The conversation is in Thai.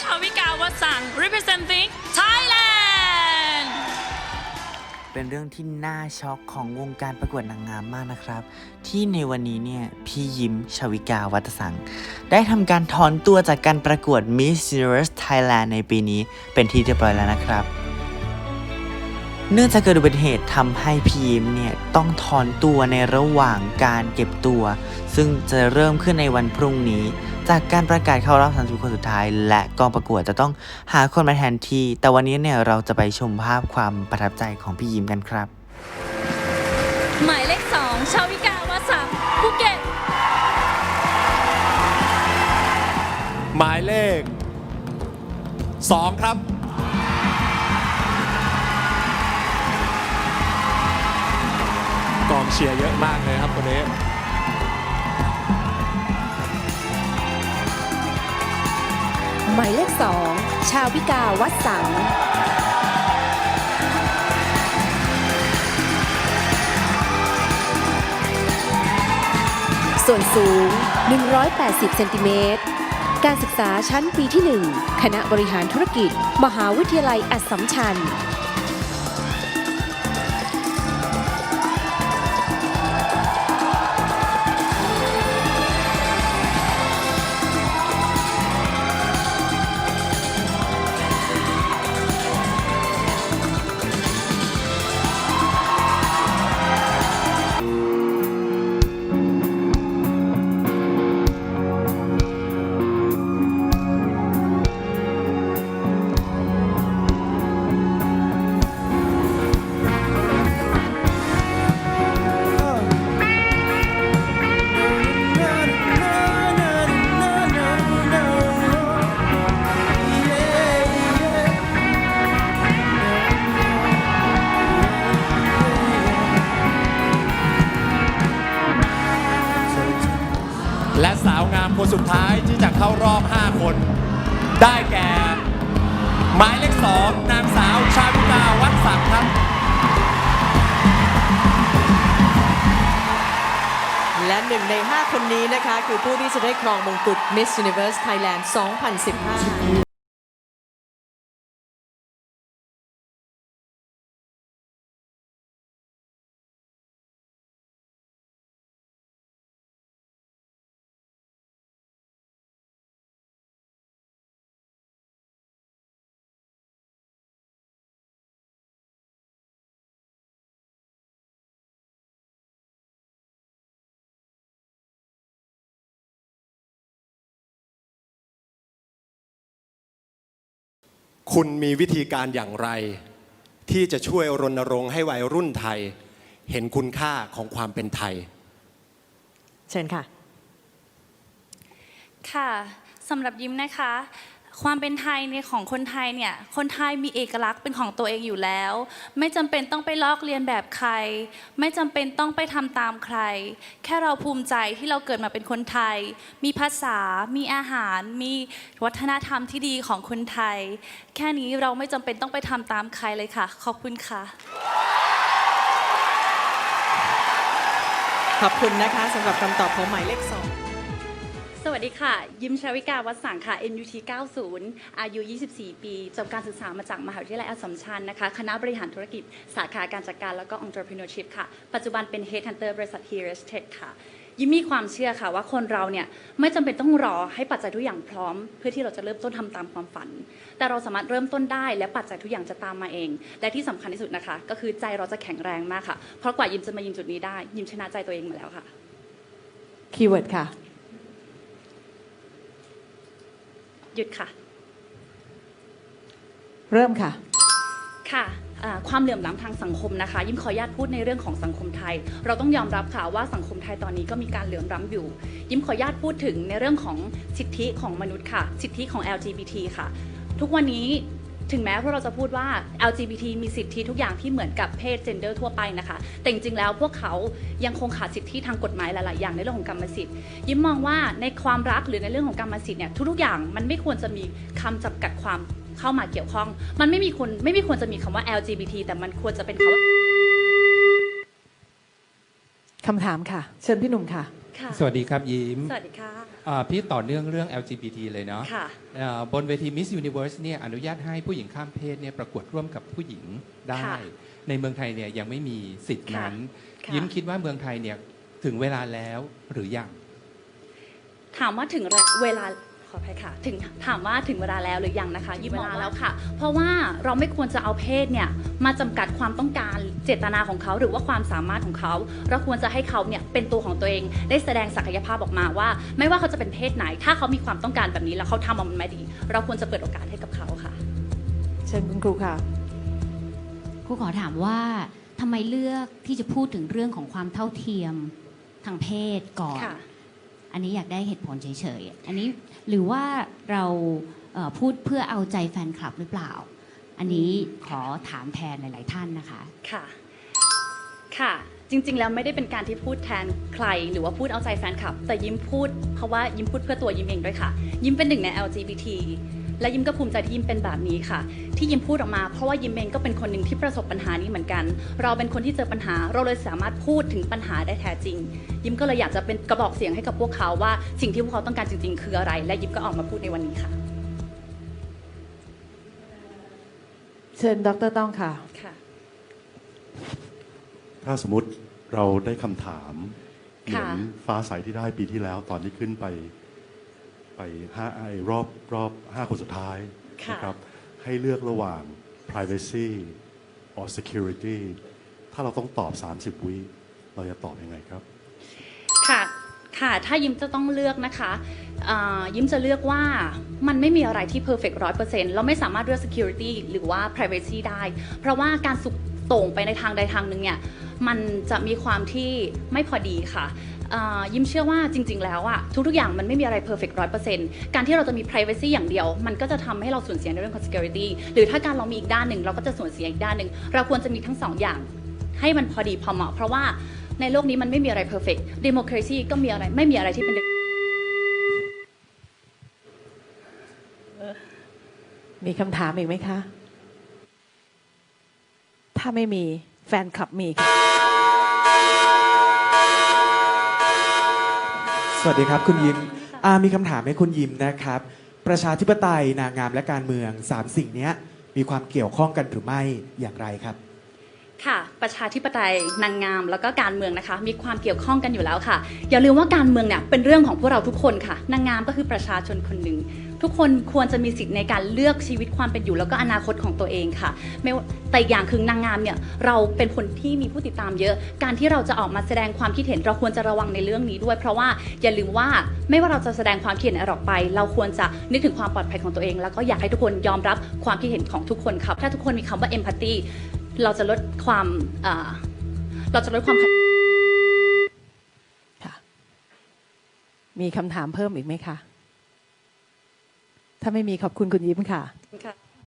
ชาวิกาวสัง representing Thailand เป็นเรื่องที่น่าช็อกของวงการประกวดนางงามมากนะครับ ที่ในวันนี้เนี่ยพี่ยิ้มชาวิกาวัตสัง ได้ทำการถอนตัวจากการประกวด Miss Universe Thailand ในปีนี้เป็นที่เรียบร้อยแล้วนะครับ เนื่องจากเกิดอุบัติเหตุทำให้พี่ยิ้มเนี่ยต้องถอนตัวในระหว่างการเก็บตัว ซึ่งจะเริ่มขึ้นในวันพรุ่งนี้ จากการประกาศเข้ารอบ 30 คนสุดท้าย และกองประกวดจะต้องหาคนมาแทนที่ แต่วันนี้เนี่ยเราจะไปชมภาพความประทับใจของพี่ยิ้มกันครับ หมายเลขสองชาวิกาวสังภูเก็ตหมายเลข 2 ครับ เชียร์เยอะมากเลยครับคนนี้หมายเลขสองชาวิกาวัดสัง ส่วนสูง 180 เซนติเมตร การศึกษาชั้นปีที่ 1 คณะบริหารธุรกิจ มหาวิทยาลัยอัสสัมชัญ คนสุดท้ายที่จะเข้ารอบ 5 คน ได้แก่ หมายเลขสองนางสาวชาวิกาวัดสังครับ และหนึ่งใน 5 คนนี้นะคะ คือผู้ที่จะได้ครองมงกุฎ Miss Universe Thailand 2015 คุณมีวิธีการอย่างไร ที่จะช่วยรณรงค์ให้วัยรุ่นไทย เห็นคุณค่าของความเป็นไทย เชิญค่ะ ค่ะสำหรับยิ้มนะคะ ความเป็นไทยเนี่ยของคนไทยเนี่ย คนไทยมีเอกลักษณ์เป็นของตัวเองอยู่แล้ว ไม่จำเป็นต้องไปลอกเรียนแบบใคร ไม่จำเป็นต้องไปทำตามใคร แค่เราภูมิใจที่เราเกิดมาเป็นคนไทย มีภาษา มีอาหาร มีวัฒนธรรมที่ดีของคนไทย แค่นี้เราไม่จำเป็นต้องไปทำตามใครเลยค่ะ ขอบคุณค่ะ ขอบคุณนะคะสำหรับคำตอบของหมายเลขสอง วัสดีค่ะ ยิ้มชาวิกาวัดสังค่ะ NUT 90 อายุ 24 ปี จบการศึกษามาจากมหาวิทยาลัยอัสสัมชัญนะคะ คณะบริหารธุรกิจ สาขาการจัดการแล้วก็ entrepreneurship ค่ะ ปัจจุบันเป็น headhunter บริษัท h e r e s t e c h ค่ะ ยิ้มมีความเชื่อค่ะว่าคนเราเนี่ย ไม่จำเป็นต้องรอให้ปัจจัยทุกอย่างพร้อม เพื่อที่เราจะเริ่มต้นทำตามความฝัน แต่เราสามารถเริ่มต้นได้และปัจจัยทุกอย่างจะตามมาเอง และที่สำคัญที่สุดนะคะ ก็คือใจเราจะแข็งแรงมากค่ะ เพราะกว่ายิ้มจะมายืนจุดนี้ได้ ยิ้มชนะใจตัวเองมาแล้วค่ะคีย์เวิร์ดค่ะ หยุดค่ะ เริ่มค่ะ ค่ะอ่าความเหลื่อมล้ำทางสังคมนะคะ ยิ้มขออนุญาตพูดในเรื่องของสังคมไทย เราต้องยอมรับค่ะว่าสังคมไทยตอนนี้ก็มีการเหลื่อมล้ำอยู่ ยิ้มขออนุญาตพูดถึงในเรื่องของสิทธิของมนุษย์ค่ะ สิทธิของ LGBT ค่ะ ทุกวันนี้ ถึงแม้พวกเราจะพูดว่า LGBT มีสิทธิทุกอย่างที่เหมือนกับเพศ gender ทั่วไปนะคะ แต่จริงๆแล้วพวกเขายังคงขาดสิทธิทางกฎหมายหลายๆ อย่างในเรื่องของกรรมสิทธิ์ ยิ้มมองว่าในความรักหรือในเรื่องของกรรมสิทธิ์เนี่ยทุกๆอย่างมันไม่ควรจะมีคำจำกัดความเข้ามาเกี่ยวข้อง มันไม่มีคนไม่มีควรจะมีคำว่า LGBT แต่มันควรจะเป็นคำว่าคำถามค่ะ เชิญพี่หนุ่มค่ะ ค่ะ สวัสดีครับยิ้มสวัสดีค่ะ อ่าพี่ต่อเนื่องเรื่อง LGBT เลยเนาะค่ะ อ่าบนเวที Miss Universe เนี่ยอนุญาตให้ผู้หญิงข้ามเพศเนี่ยประกวดร่วมกับผู้หญิงได้ ค่ะในเมืองไทยเนี่ยยังไม่มีสิทธินั้น ค่ะ ยิ้มคิดว่าเมืองไทยเนี่ยถึงเวลาแล้วหรือยัง ถามว่าถึงเวลาข ออภัยค่ะถึงถามว่าถึงเวลาแล้วหรือยังนะคะยิมเวลาแล้วค่ะ เพราะว่าเราไม่ควรจะเอาเพศเนี่ยมาจำกัดความต้องการเจตนาของเขา หรือว่าความสามารถของเขา เราควรจะให้เขาเนี่ยเป็นตัวของตัวเอง ได้แสดงศักยภาพออกมาว่า ไม่ว่าเขาจะเป็นเพศไหน ถ้าเขามีความต้องการแบบนี้แล้วเขาทำออกมาดี เราควรจะเปิดโอกาสให้กับเขาค่ะ เชิญคุณครูค่ะครูขอถามว่าทำไมเลือกที่จะพูดถึงเรื่องของความเท่าเทียมทางเพศก่อนค่ะ อันนี้อยากได้เหตุผลเฉยๆ อันนี้หรือว่าเราเอ่อพูดเพื่อเอาใจแฟนคลับหรือเปล่า อันนี้ขอถามแทนหลาย ๆ ท่านนะคะ ค่ะ ค่ะ จริง ๆ แล้วไม่ได้เป็นการที่พูดแทนใคร หรือว่าพูดเอาใจแฟนคลับ แต่ยิ้มพูดเพราะว่ายิ้มพูดเพื่อตัวยิ้มเองด้วยค่ะ ยิ้มเป็นหนึ่งใน LGBT และยิ้มก็ภูมิใจที่ยิ้มเป็นแบบนี้ค่ะ ที่ยิ้มพูดออกมาเพราะว่ายิ้มเองก็เป็นคนหนึ่งที่ประสบปัญหานี้เหมือนกัน เราเป็นคนที่เจอปัญหา เราเลยสามารถพูดถึงปัญหาได้แท้จริง ยิ้มก็เลยอยากจะเป็นกระบอกเสียงให้กับพวกเขาว่า สิ่งที่พวกเขาต้องการจริง ๆ คืออะไร และยิ้มก็ออกมาพูดในวันนี้ค่ะ เชิญดรต้องค่ะ ค่ะ ถ้าสมมติเราได้คำถามเหมืค่ะอนฟ้าใสที่ได้ปีที่แล้วตอนที่ขึ้นไป ไปห้าไอ้รอบรอบห้าคนสุดท้ายค่ะ นะครับให้เลือกระหว่าง privacy or security ถ้าเราต้องตอบ 30 วิเราจะตอบยังไงครับ ค่ะ ค่ะ ถ้ายิ้มจะต้องเลือกนะคะอ่ายิ้มจะเลือกว่ามันไม่มีอะไรที่ perfect ร้อยเปอร์เซ็นต์เราไม่สามารถเลือก security หรือว่า privacy ได้ เพราะว่าการสุกโต่งไปในทางใดทางหนึ่งเนี่ย มันจะมีความที่ไม่พอดีค่ะอ่า ยิ้มเชื่อว่าจริง ๆ แล้วอะทุกๆอย่างมันไม่มีอะไร perfect ร้อยเปอร์เซ็นต์การที่เราจะมี privacy อย่างเดียว มันก็จะทำให้เราสูญเสียในเรื่องของ security หรือถ้าการเรามีอีกด้านหนึ่งเราก็จะสูญเสียอีกด้านหนึ่งเราควรจะมีทั้งสองอย่าง ให้มันพอดีพอเหมาะ เพราะว่าในโลกนี้มันไม่มีอะไร perfect democracy ก็มีอะไรไม่มีอะไรที่เป็นมีคำถามอีกไหมคะ ถ้าไม่มีแฟนคลับมีค่ะ สวัสดีครับคุณยิ้มอามีคำถามให้คุณยิ้มนะครับ ประชาธิปไตยนางงามและการเมืองสามสิ่งนี้มีความเกี่ยวข้องกันหรือไม่อย่างไรครับ ค่ะ ประชาธิปไตยนางงามแล้วก็การเมืองนะคะ มีความเกี่ยวข้องกันอยู่แล้วค่ะ อย่าลืมว่าการเมืองเนี่ยเป็นเรื่องของพวกเราทุกคนค่ะ นางงามก็คือประชาชนคนหนึ่ง ทุกคนควรจะมีสิทธิ์ในการเลือกชีวิตความเป็นอยู่แล้วก็อนาคตของตัวเองค่ะไม่แต่อีกอย่างคือนางงามเนี่ยเราเป็นคนที่มีผู้ติดตามเยอะ การที่เราจะออกมาแสดงความคิดเห็นเราควรจะระวังในเรื่องนี้ด้วย เพราะว่าอย่าลืมว่าไม่ว่าเราจะแสดงความคิดเห็นอะไรออกไป เราควรจะนึกถึงความปลอดภัยของตัวเอง แล้วก็อยากให้ทุกคนยอมรับความคิดเห็นของทุกคนครับถ้าทุกคนมีคำว่า empathy เราจะลดความเราจะลดความมีคำถามเพิ่มอีกไหมคะ ถ้าไม่มีขอบคุณคุณยิ้มค่ะค่ะ